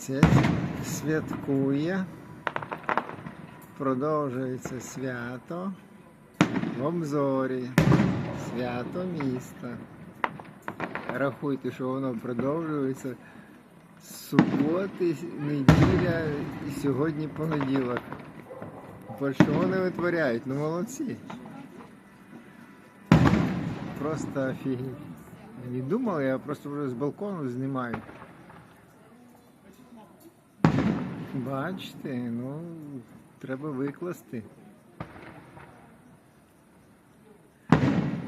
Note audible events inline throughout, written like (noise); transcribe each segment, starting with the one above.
свят- святкує. Продовжується свято в обзорі. Свято міста. Рахуйте, що воно продовжується з суботи, неділя і сьогодні понеділок. Бо що вони витворяють? Ну молодці. Просто офігеть. Не думав, я просто вже з балкону знімаю. Бачите, ну треба викласти.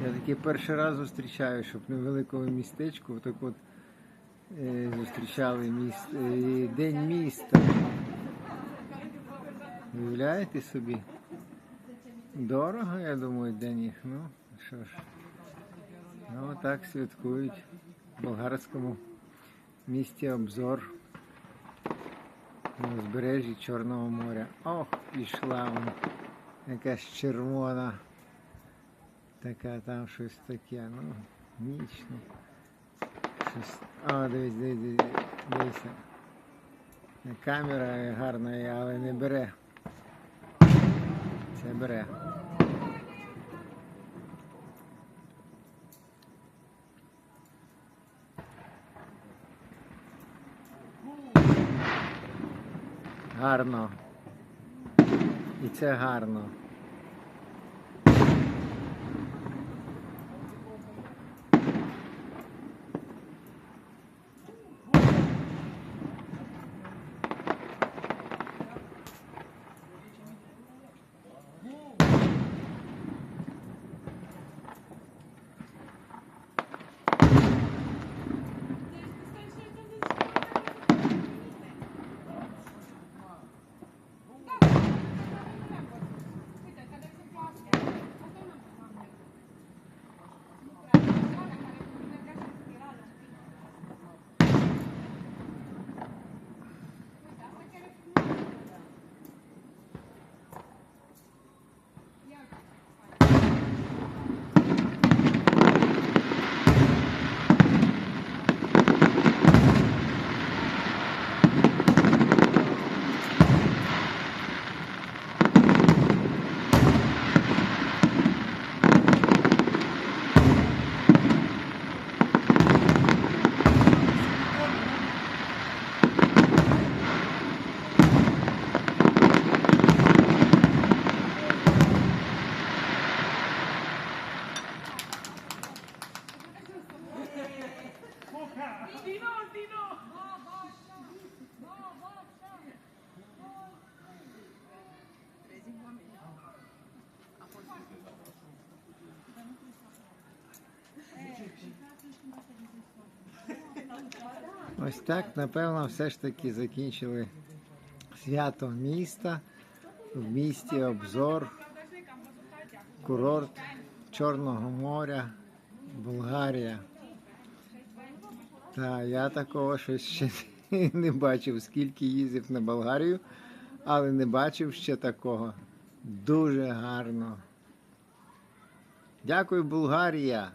Я таки перший раз зустрічаю, щоб на великому містечку так от е, зустрічали міст, е, День міста. Уявляєте собі? Дорого, я думаю, для них. Ну, що ж. Ну, так святкують в болгарському місті обзор на узбережжі Чорного моря. Ох, пішла вон Якась червона. Така там щось таке, ну, нічно. Щось. О, дивись, дивись, дивись, дивися. Камера гарна, але не бере. Це бере. Гарно. І це гарно. Ось так, напевно, все ж таки закінчили свято міста. В місті обзор, курорт Чорного моря, Болгарія. Та я такого щось ще (laughs) не бачив, скільки їздив на Болгарію, але не бачив ще такого. Дуже гарно. Дякую, Болгарія!